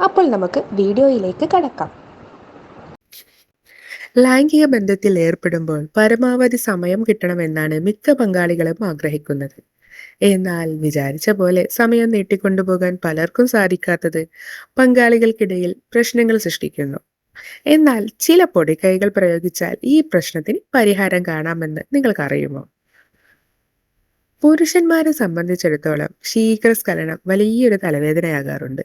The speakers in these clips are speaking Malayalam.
അപ്പോൾ നമുക്ക് വീഡിയോയിലേക്ക് കടക്കാം. ലൈംഗിക ബന്ധത്തിൽ ഏർപ്പെടുമ്പോൾ പരമാവധി സമയം കിട്ടണമെന്നാണ് മിക്ക പങ്കാളികളും ആഗ്രഹിക്കുന്നത്. എന്നാൽ വിചാരിച്ച പോലെ സമയം നീട്ടിക്കൊണ്ടുപോകാൻ പലർക്കും സാധിക്കാത്തത് പങ്കാളികൾക്കിടയിൽ പ്രശ്നങ്ങൾ സൃഷ്ടിക്കുന്നു. എന്നാൽ ചില പൊടിക്കൈകൾ പ്രയോഗിച്ചാൽ ഈ പ്രശ്നത്തിന് പരിഹാരം കാണാമെന്ന് നിങ്ങൾക്കറിയുമോ? പുരുഷന്മാരെ സംബന്ധിച്ചിടത്തോളം ശീഘ്രസ്ഖലനം വലിയൊരു തലവേദനയാകാറുണ്ട്.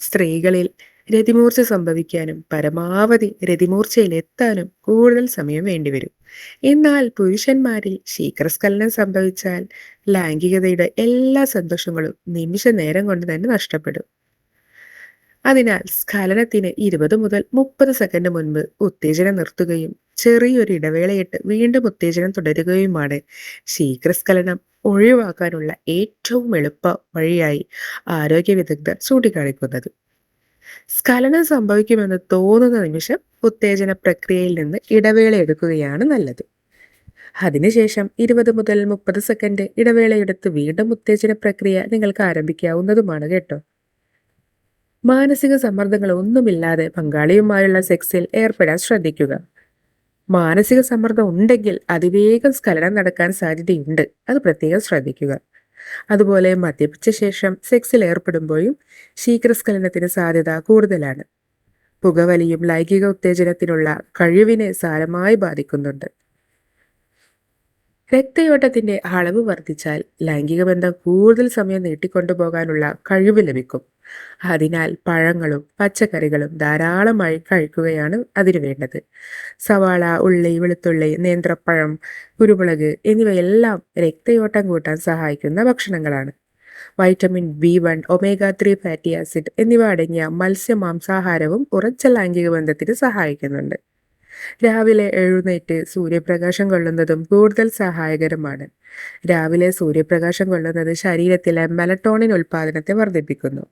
സ്ത്രീകളിൽ രതിമൂർച്ച സംഭവിക്കാനും പരമാവധി രതിമൂർച്ചയിൽ എത്താനും കൂടുതൽ സമയം വേണ്ടിവരും എന്നാൽ പുരുഷന്മാരിൽ ശീഘ്രസ്ഖലനം സംഭവിച്ചാൽ ലൈംഗികതയുടെ എല്ലാ സന്തോഷങ്ങളും നിമിഷ നേരം കൊണ്ട് തന്നെ നഷ്ടപ്പെടും. അതിനാൽ സ്ഖലനത്തിന് ഇരുപത് മുതൽ മുപ്പത് സെക്കൻഡ് മുൻപ് ഉത്തേജനം നിർത്തുകയും ചെറിയൊരു ഇടവേളയിട്ട് വീണ്ടും ഉത്തേജനം തുടരുകയുമാണ്. ശീഘ്രസ്ഖലനം ഒഴിവാക്കാനുള്ള ഏറ്റവും എളുപ്പ വഴിയായി ആരോഗ്യ വിദഗ്ധർ ചൂണ്ടിക്കാണിക്കുന്നത്. സ്ഖലനം സംഭവിക്കുമെന്ന് തോന്നുന്ന നിമിഷം ഉത്തേജന പ്രക്രിയയിൽ നിന്ന് ഇടവേള എടുക്കുകയാണ് നല്ലത്. അതിനുശേഷം ഇരുപത് മുതൽ മുപ്പത് സെക്കൻഡ് ഇടവേളയെടുത്ത് വീണ്ടും ഉത്തേജന പ്രക്രിയ നിങ്ങൾക്ക് ആരംഭിക്കാവുന്നതുമാണ് കേട്ടോ. മാനസിക സമ്മർദ്ദങ്ങൾ ഒന്നുമില്ലാതെ പങ്കാളിയുമായുള്ള സെക്സിൽ ഏർപ്പെടാൻ ശ്രദ്ധിക്കുക. മാനസിക സമ്മർദ്ദം ഉണ്ടെങ്കിൽ അതിവേഗം സ്ഖലനം നടക്കാൻ സാധ്യതയുണ്ട്. അത് പ്രത്യേകം ശ്രദ്ധിക്കുക. അതുപോലെ മദ്യപിച്ച ശേഷം സെക്സിൽ ഏർപ്പെടുമ്പോഴും ശീഘ്രസ്ഖലനത്തിന് സാധ്യത കൂടുതലാണ്. പുകവലിയും ലൈംഗിക ഉത്തേജനത്തിനുള്ള കഴിവിനെ സാരമായി ബാധിക്കുന്നുണ്ട്. രക്തയോട്ടത്തിന്റെ അളവ് വർദ്ധിച്ചാൽ ലൈംഗിക ബന്ധം കൂടുതൽ സമയം നീട്ടിക്കൊണ്ടുപോകാനുള്ള കഴിവ് ലഭിക്കും. അതിനാൽ പഴങ്ങളും പച്ചക്കറികളും ധാരാളമായി കഴിക്കുകയാണ് അതിനു വേണ്ടത്. സവാള ഉള്ളി വെളുത്തുള്ളി നേന്ത്രപ്പഴം കുരുമുളക് എന്നിവയെല്ലാം രക്തയോട്ടം കൂട്ടാൻ സഹായിക്കുന്ന ഭക്ഷണങ്ങളാണ്. Vitamin B one omega three fatty acid എന്നിവ അടങ്ങിയ മത്സ്യ മാംസാഹാരവും ഉറച്ച ലൈംഗിക ബന്ധത്തിന് സഹായിക്കുന്നുണ്ട്. രാവിലെ എഴുന്നേറ്റ് സൂര്യപ്രകാശം കൊള്ളുന്നതും കൂടുതൽ സഹായകരമാണ്. രാവിലെ സൂര്യപ്രകാശം കൊള്ളുന്നത് ശരീരത്തിലെ മെലട്ടോണിൻ ഉൽപ്പാദനത്തെ വർദ്ധിപ്പിക്കുന്നു.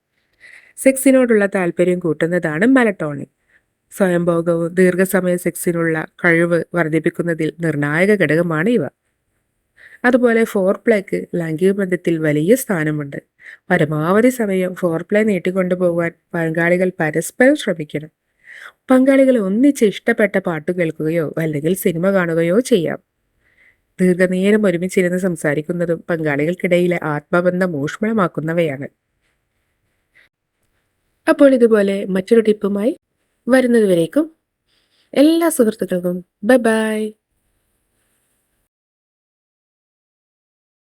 സെക്സിനോടുള്ള താല്പര്യം കൂട്ടുന്നതാണ് മെലട്ടോണിൻ സ്വയംഭോഗവും ദീർഘസമയ സെക്സിനുള്ള കഴിവ് വർദ്ധിപ്പിക്കുന്നതിൽ നിർണായക ഘടകമാണ് ഇവ. അതുപോലെ ഫോർ പ്ലേക്ക് ലൈംഗിക ബന്ധത്തിൽ വലിയ സ്ഥാനമുണ്ട്. പരമാവധി സമയം ഫോർ പ്ലേ നീട്ടിക്കൊണ്ടുപോകാൻ പങ്കാളികൾ പരസ്പരം ശ്രമിക്കണം. പങ്കാളികൾ ഒന്നിച്ച് ഇഷ്ടപ്പെട്ട പാട്ട് കേൾക്കുകയോ അല്ലെങ്കിൽ സിനിമ കാണുകയോ ചെയ്യാം. ദീർഘനേരം ഒരുമിച്ചിരുന്ന് സംസാരിക്കുന്നതും പങ്കാളികൾക്കിടയിലെ ആത്മബന്ധം ഊഷ്മളമാക്കുന്നവയാണ്. അപ്പോൾ ഇതുപോലെ മറ്റൊരു ടിപ്പുമായി വരുന്നതുവരേക്കും എല്ലാ സുഹൃത്തുക്കൾക്കും ബൈ ബൈ.